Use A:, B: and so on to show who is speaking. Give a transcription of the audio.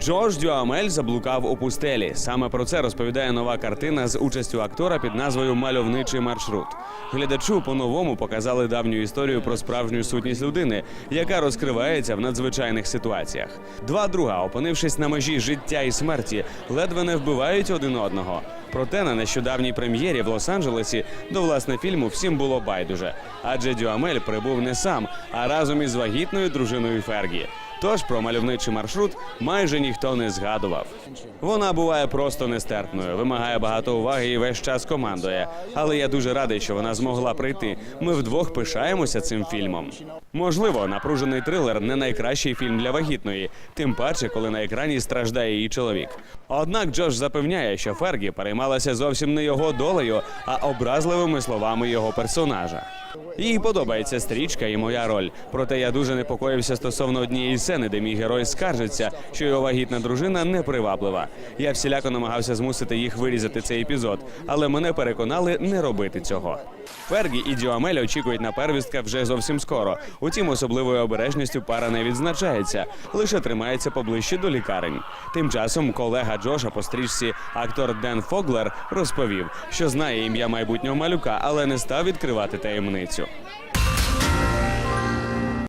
A: Джош Дюамель заблукав у пустелі. Саме про це розповідає нова картина з участю актора під назвою Мальовничий маршрут. Глядачу по-новому показали давню історію про справжню сутність людини, яка розкривається в надзвичайних ситуаціях. Два друга, опинившись на межі життя і смерті, ледве не вбивають один одного. Проте на нещодавній прем'єрі в Лос-Анджелесі до власне фільму всім було байдуже, адже Дюамель прибув не сам, а разом із вагітною дружиною Фергі. Тож про мальовничий маршрут майже ніхто не згадував. Вона буває просто нестерпною, вимагає багато уваги і весь час командує. Але я дуже радий, що вона змогла прийти. Ми вдвох пишаємося цим фільмом. Можливо, напружений трилер не найкращий фільм для вагітної, тим паче, коли на екрані страждає її чоловік. Однак Джош запевняє, що Фергі переймалася зовсім не його долею, а образливими словами його персонажа. Їй подобається стрічка і моя роль. Проте я дуже непокоївся стосовно однієї сцени, де мій герой скаржиться, що його вагітна дружина неприваблива. Я всіляко намагався змусити їх вирізати цей епізод, але мене переконали не робити цього. Фергі і Дюамель очікують на первістка вже зовсім скоро. Утім, особливою обережністю пара не відзначається, лише тримається поближче до лікарень. Тим часом колега Джоша по стрічці, актор Ден Фоглер, розповів, що знає ім'я майбутнього малюка, але не став відкривати таємницю.